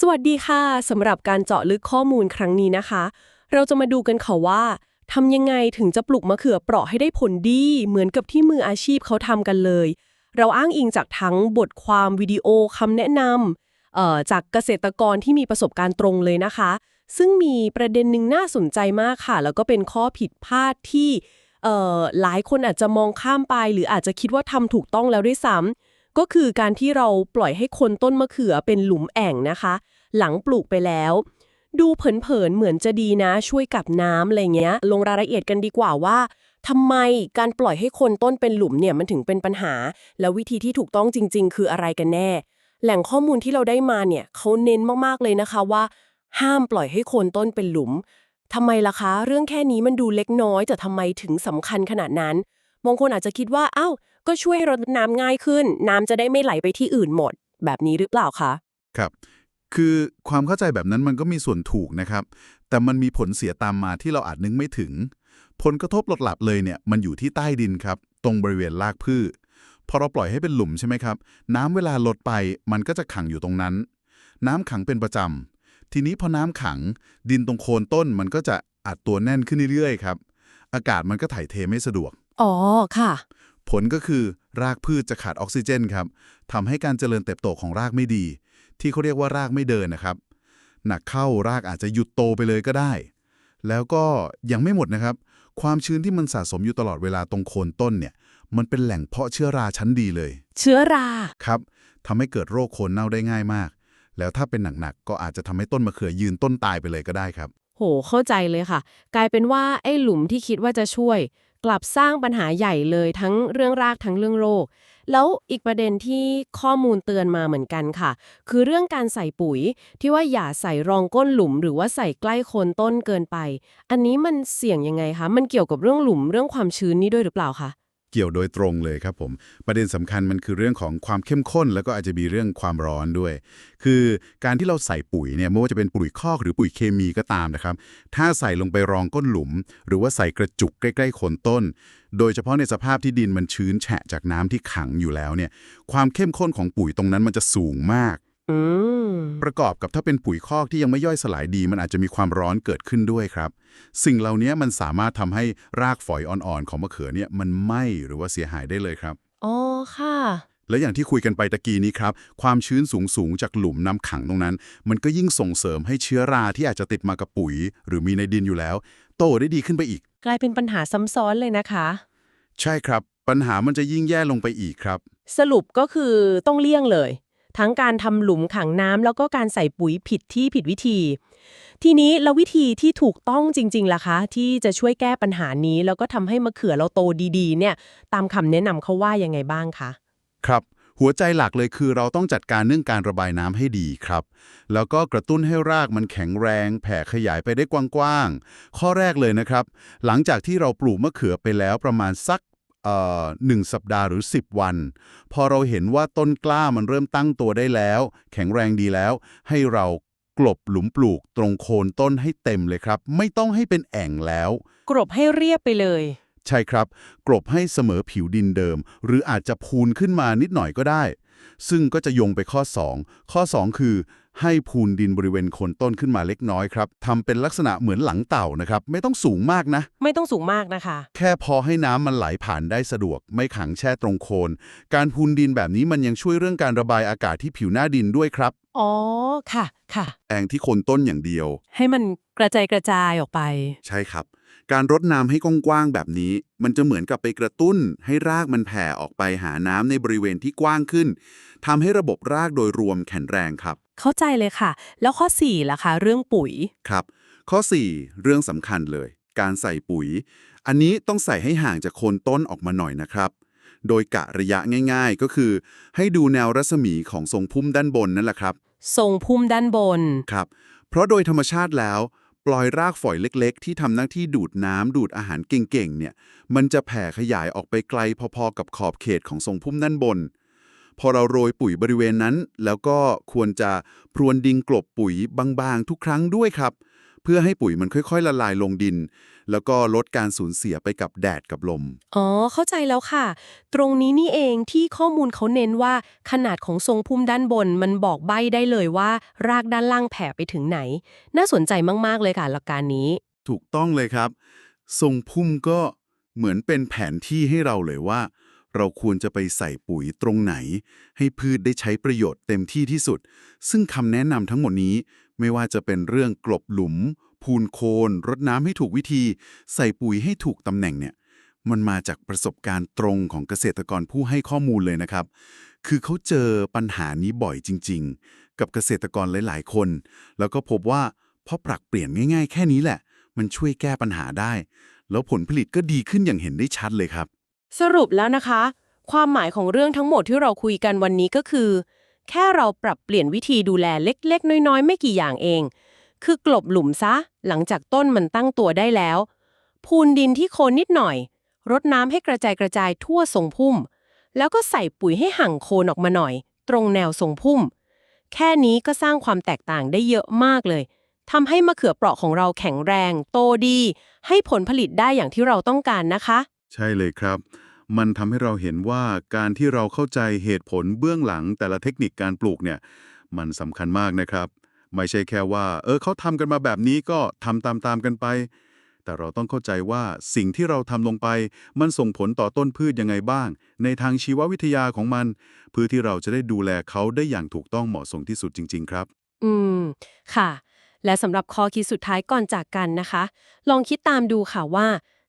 สวัสดีค่ะสำหรับการเจาะลึกข้อมูลครั้งนี้นะคะ เราจะมาดูกันค่ะว่าทำยังไงถึงจะปลูกมะเขือเปราะให้ได้ผลดี เหมือนกับที่มืออาชีพเขาทำกันเลย เราอ้างอิงจากทั้งบทความวิดีโอคำแนะนำเอ่อจากเกษตรกรที่มีประสบการณ์ตรงเลยนะคะ ซึ่งมีประเด็นหนึ่งน่าสนใจมากค่ะ แล้วก็เป็นข้อผิดพลาดที่เอ่อหลายคนอาจจะมองข้ามไป หรืออาจจะคิดว่าทำถูกต้องแล้วด้วยซ้ำ ก็คือการที่เราปล่อยให้คนต้นมะเขือเป็นหลุมแอ่งนะคะ หลังปลูกไปแล้ว ดูเผินๆเหมือนจะดีนะ ช่วยกับน้ำอะไรเงี้ย ลงรายละเอียดกันดีกว่าว่าทำไมการปล่อยให้คนต้นเป็นหลุมเนี่ยมันถึงเป็นปัญหา แล้ววิธีที่ถูกต้องจริง ๆ คืออะไรกันแน่ แหล่งข้อมูลที่เราได้มาเนี่ยเขาเน้นมากๆเลยนะคะว่า ห้ามปล่อยให้คนต้นเป็นหลุมทำไมล่ะคะ เรื่องแค่นี้มันดูเล็กน้อยแต่ทำไมถึงสำคัญขนาดนั้น บางคนอาจจะคิดว่าอ้าวก็ช่วยรดน้ำง่ายขึ้น น้ำจะได้ไม่ไหลไปที่อื่นหมด แบบนี้หรือเปล่าคะ ครับ คือความเข้าใจแบบนั้นมันก็มีส่วนถูกนะครับ แต่มันมีผลเสียตามมาที่เราอาจนึกไม่ถึง ผลกระทบหลักๆเลยเนี่ยมันอยู่ที่ใต้ดินครับ ตรงบริเวณรากพืชพอเราปล่อยให้เป็นหลุมใช่ไหมครับ น้ำเวลาลดไปมันก็จะขังอยู่ตรงนั้น น้ำขังเป็นประจำทีนี้พอน้ำขัง ดินตรงโคนต้นมันก็จะอัดตัวแน่นขึ้นเรื่อยๆครับ อากาศมันก็ถ่ายเทไม่สะดวก อ๋อค่ะ ผลก็คือรากพืชจะขาดออกซิเจนครับทำให้การเจริญเติบโตของรากไม่ดี ที่เขาเรียกว่ารากไม่เดินนะครับ หนักเข้ารากอาจจะหยุดโตไปเลยก็ได้ แล้วก็ยังไม่หมดนะครับ ความชื้นที่มันสะสมอยู่ตลอดเวลาตรงโคนต้นเนี่ย มันเป็นแหล่งเพาะเชื้อราชั้นดีเลย เชื้อรา ครับทำให้เกิดโรคโคนเน่าได้ง่ายมาก แล้วถ้าเป็นหนักๆก็อาจจะทำให้ต้นมะเขือยืนต้นตายไปเลยก็ได้ครับ โหเข้าใจเลยค่ะ กลายเป็นว่าไอ้หลุมที่คิดว่าจะช่วย กลับสร้างปัญหาใหญ่เลยทั้งเรื่องรากทั้งเรื่องโรค แล้วอีกประเด็นที่ข้อมูลเตือนมาเหมือนกันค่ะ คือเรื่องการใส่ปุ๋ยที่ว่าอย่าใส่รองก้นหลุม หรือว่าใส่ใกล้โคนต้นเกินไป อันนี้มันเสี่ยงยังไงคะ มันเกี่ยวกับเรื่องหลุมเรื่องความชื้นนี่ด้วยหรือเปล่าคะ เกี่ยวโดยตรงเลยครับผม ประเด็นสำคัญมันคือเรื่องของความเข้มข้น แล้วก็อาจจะมีเรื่องความร้อนด้วย คือการที่เราใส่ปุ๋ยเนี่ยไม่ว่าจะเป็นปุ๋ยคอกหรือปุ๋ยเคมีก็ตามนะครับ ถ้าใส่ลงไปรองก้นหลุม หรือว่าใส่กระจุกใกล้ๆโคนต้น โดยเฉพาะในสภาพที่ดินมันชื้นแฉะจากน้ำที่ขังอยู่แล้วเนี่ยความเข้มข้นของปุ๋ยตรงนั้นมันจะสูงมาก ประกอบกับถ้าเป็นปุ๋ยคอกที่ยังไม่ย่อยสลายดี มันอาจจะมีความร้อนเกิดขึ้นด้วยครับ สิ่งเหล่านี้มันสามารถทำให้รากฝอยอ่อนๆ ของมะเขือเนี่ยมันไหม้หรือว่าเสียหายได้เลยครับอ๋อค่ะ และอย่างที่คุยกันไปตะกี้นี้ครับ ความชื้นสูงๆ จากหลุมน้ำขังตรงนั้น มันก็ยิ่งส่งเสริมให้เชื้อราที่อาจจะติดมากับปุ๋ย หรือมีในดินอยู่แล้ว โตได้ดีขึ้นไปอีก กลายเป็นปัญหาซ้ำซ้อนเลยนะคะ ใช่ครับ ปัญหามันจะยิ่งแย่ลงไปอีกครับ สรุปก็คือต้องเลี่ยงเลย ทั้งการทำหลุมขังน้ำแล้วก็การใส่ปุ๋ยผิดที่ผิดวิธี ทีนี้แล้ววิธีที่ถูกต้องจริงๆล่ะคะ ที่จะช่วยแก้ปัญหานี้ แล้วก็ทำให้มะเขือเราโตดีๆ เนี่ยตามคำแนะนำเขาว่ายังไงบ้างคะครับหัวใจหลักเลยคือเราต้องจัดการเรื่องการระบายน้ำให้ดีครับ แล้วก็กระตุ้นให้รากมันแข็งแรง แผ่ขยายไปได้กว้างๆ ข้อแรกเลยนะครับ หลังจากที่เราปลูกมะเขือไปแล้วประมาณสัก หนึ่งสัปดาห์หรือ 10 วัน พอเราเห็นว่าต้นกล้ามันเริ่มตั้งตัวได้แล้ว แข็งแรงดีแล้ว ให้เรากลบหลุมปลูกตรงโคนต้นให้เต็มเลยครับ ไม่ต้องให้เป็นแอ่งแล้วกรบให้เรียบไปเลย ใช่ครับ กลบให้เสมอผิวดินเดิม หรืออาจจะพูนขึ้นมานิดหน่อยก็ได้ ซึ่งก็จะโยงไปข้อ 2 ข้อ 2 คือ ให้พูนดินบริเวณโคนต้นขึ้นมาเล็กน้อยครับทำเป็นลักษณะเหมือนหลังเต่านะครับ ไม่ต้องสูงมากนะ ไม่ต้องสูงมากนะคะ แค่พอให้น้ำมันไหลผ่านได้สะดวก ไม่ขังแช่ตรงโคน การพูนดินแบบนี้มันยังช่วยเรื่องการระบายอากาศที่ผิวหน้าดินด้วยครับอ๋อ ค่ะ ค่ะ แองที่โคนต้นอย่างเดียว ให้มันกระจายกระจายออกไป ใช่ครับ การรดน้ำให้กว้างๆแบบนี้ มันจะเหมือนกับไปกระตุ้น ให้รากมันแผ่ออกไปหาน้ำในบริเวณที่กว้างขึ้นทำให้ระบบรากโดยรวมแข็งแรงครับ เข้าใจเลยค่ะ แล้วข้อ4ล่ะคะเรื่องปุ๋ย ครับ ข้อ 4 เรื่องสำคัญเลย การใส่ปุ๋ย อันนี้ต้องใส่ให้ห่างจากโคนต้นออกมาหน่อยนะครับ โดยกะระยะง่าย ๆ ก็คือ ให้ดูแนวรัศมีของทรงพุ่มด้านบนนั่นแหละครับทรงพุ่มด้านบน ครับ เพราะโดยธรรมชาติแล้ว ปล่อยรากฝอยเล็ก ๆ ที่ทำหน้าที่ดูดน้ำดูดอาหารเก่งๆเนี่ย มันจะแผ่ขยายออกไปไกลพอๆกับขอบเขตของทรงพุ่มด้านบน พอเราโรยปุ๋ยบริเวณนั้น แล้วก็ควรจะพรวนดินกลบปุ๋ยบางๆ ทุกครั้งด้วยครับ เพื่อให้ปุ๋ยมันค่อยๆ ละลายลงดิน แล้วก็ลดการสูญเสียไปกับแดดกับลม อ๋อ เข้าใจแล้วค่ะ ตรงนี้นี่เองที่ข้อมูลเขาเน้นว่าขนาดของทรงพุ่มด้านบน มันบอกใบ้ได้เลยว่า รากด้านล่างแผ่ไปถึงไหน น่าสนใจมากๆเลยค่ะหลักการนี้ ถูกต้องเลยครับ ทรงพุ่มก็เหมือนเป็นแผนที่ให้เราเลยว่า เราควรจะไปใส่ปุ๋ยตรงไหน ให้พืชได้ใช้ประโยชน์เต็มที่ที่สุด ซึ่งคำแนะนำทั้งหมดนี้ ไม่ว่าจะเป็นเรื่องกลบหลุม พูนโคนรดน้ำให้ถูกวิธี ใส่ปุ๋ยให้ถูกตำแหน่งเนี่ย มันมาจากประสบการณ์ตรงของเกษตรกรผู้ให้ข้อมูลเลยนะครับ คือเขาเจอปัญหานี้บ่อยจริง ๆ กับเกษตรกรหลาย ๆ คน แล้วก็พบว่าพอปรับเปลี่ยนง่าย ๆ แค่นี้แหละ มันช่วยแก้ปัญหาได้ แล้วผลผลิตก็ดีขึ้นอย่างเห็นได้ชัดเลยครับ สรุปแล้วนะคะ ความหมายของเรื่องทั้งหมดที่เราคุยกันวันนี้ก็คือ แค่เราปรับเปลี่ยนวิธีดูแลเล็กๆ น้อยๆ ไม่กี่อย่างเอง คือกลบหลุมซะ หลังจากต้นมันตั้งตัวได้แล้ว พูนดินที่โคนนิดหน่อย รดน้ำให้กระจายกระจายทั่วทรงพุ่ม แล้วก็ใส่ปุ๋ยให้ห่างโคนออกมาหน่อย ตรงแนวทรงพุ่ม แค่นี้ก็สร้างความแตกต่างได้เยอะมากเลยทำให้มะเขือเปราะของเราแข็งแรง โตดี ให้ผลผลิตได้อย่างที่เราต้องการนะคะ ใช่เลยครับ มันทำให้เราเห็นว่าการที่เราเข้าใจเหตุผลเบื้องหลังแต่ละเทคนิคการปลูกเนี่ย มันสำคัญมากนะครับ ไม่ใช่แค่ว่า เออเขาทำกันมาแบบนี้ก็ทำตามๆกันไป แต่เราต้องเข้าใจว่าสิ่งที่เราทำลงไป มันส่งผลต่อต้นพืชยังไงบ้าง ในทางชีววิทยาของมัน เพื่อที่เราจะได้ดูแลเขาได้อย่างถูกต้องเหมาะสมที่สุดจริง ๆ ครับ อืม ค่ะและสำหรับข้อคิดสุดท้ายก่อนจากกันนะคะ ลองคิดตามดูค่ะว่า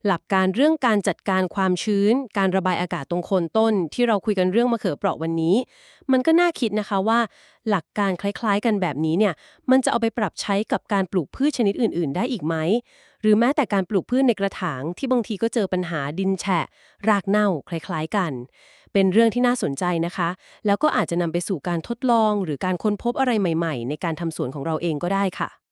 หลักการเรื่องการจัดการความชื้น การระบายอากาศตรงโคนต้น ที่เราคุยกันเรื่องมะเขือเปราะวันนี้ มันก็น่าคิดนะคะว่า หลักการคล้ายๆ กันแบบนี้เนี่ยมันจะเอาไปปรับใช้กับการปลูกพืชชนิดอื่น ๆ ได้อีกไหมหรือแม้แต่การปลูกพืชในกระถางที่บางทีก็เจอปัญหาดินแฉะ รากเน่าคล้ายๆกัน เป็นเรื่องที่น่าสนใจนะคะ แล้วก็อาจจะนำไปสู่การทดลอง หรือการค้นพบอะไรใหม่ ๆ ในการทำสวนของเราเองก็ได้ค่ะ